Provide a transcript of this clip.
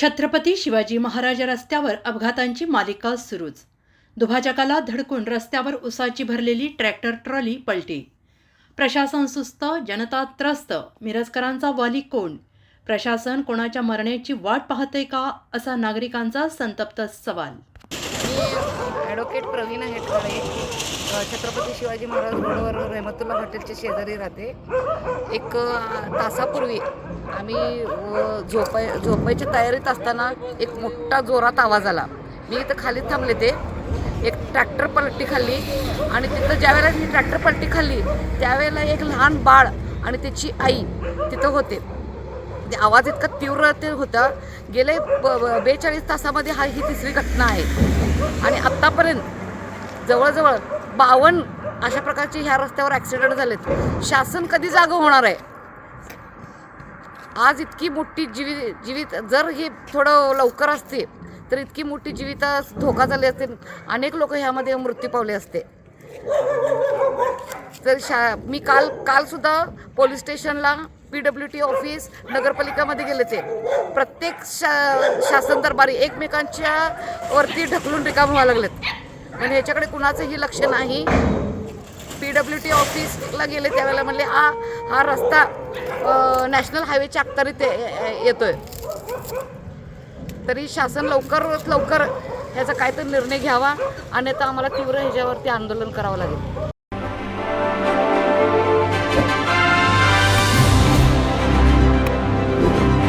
छत्रपती शिवाजी महाराज रस्त्यावर अपघातांची मालिका सुरूच. दुभाजकाला धडकून रस्त्यावर उसाची भरलेली ट्रॅक्टर ट्रॉली पलटी. प्रशासन सुस्त जनता त्रस्त. मिरजकरांचा वाली कोण? प्रशासन कोणाच्या मरण्याची वाट पाहते का असा नागरिकांचा संतप्त सवाल. मी ॲडव्होकेट प्रवीणा हेटवाडे छत्रपती शिवाजी महाराज रोडवर रहमतुल्ला हॉटेलच्या शेजारी राहते. एक तासापूर्वी आम्ही झोपाय झोपायच्या तयारीत असताना एक मोठा जोरात आवाज आला. मी इथं खाली थांबले ते. एक ट्रॅक्टर पलटी खाल्ली आणि तिथं ज्यावेळेला मी ट्रॅक्टर पलटी खाल्ली त्यावेळेला एक लहान बाळ आणि त्याची आई तिथं होते. ते आवाज इतका तीव्र ते होता. गेले बेचाळीस तासामध्ये हा ही तिसरी घटना आहे. आणि आत्तापर्यंत जवळजवळ बावन्न अशा प्रकारचे ह्या रस्त्यावर ॲक्सिडेंट झालेत. शासन कधी जागं होणार आहे? आज इतकी मोठी जीवी जीवित जर हे थोडं लवकर असते तर इतकी मोठी जीवित धोका झाली असते. अनेक लोक ह्यामध्ये मृत्यू पावले असते. तर शा मी काल कालसुद्धा पोलीस स्टेशनला पी डब्ल्यू टी ऑफिस नगरपालिकामध्ये गेले ते. प्रत्येक शा शासन दरबारी एकमेकांच्या वरती ढकलून रिकाम व्हायला लागलेत. म्हणजे ह्याच्याकडे कुणाचंही लक्ष नाही. पी डब्ल्यू टी ऑफिसला गेले त्यावेळेला म्हणले हा हा रस्ता नॅशनल हायवेच्या अखत्यारीत येतो येतोय. तरी शासन लवकरच लवकर ह्याचा काय तर निर्णय घ्यावा. अन्यथा आम्हाला तीव्र ह्याच्यावरती आंदोलन करावं लागेल. you.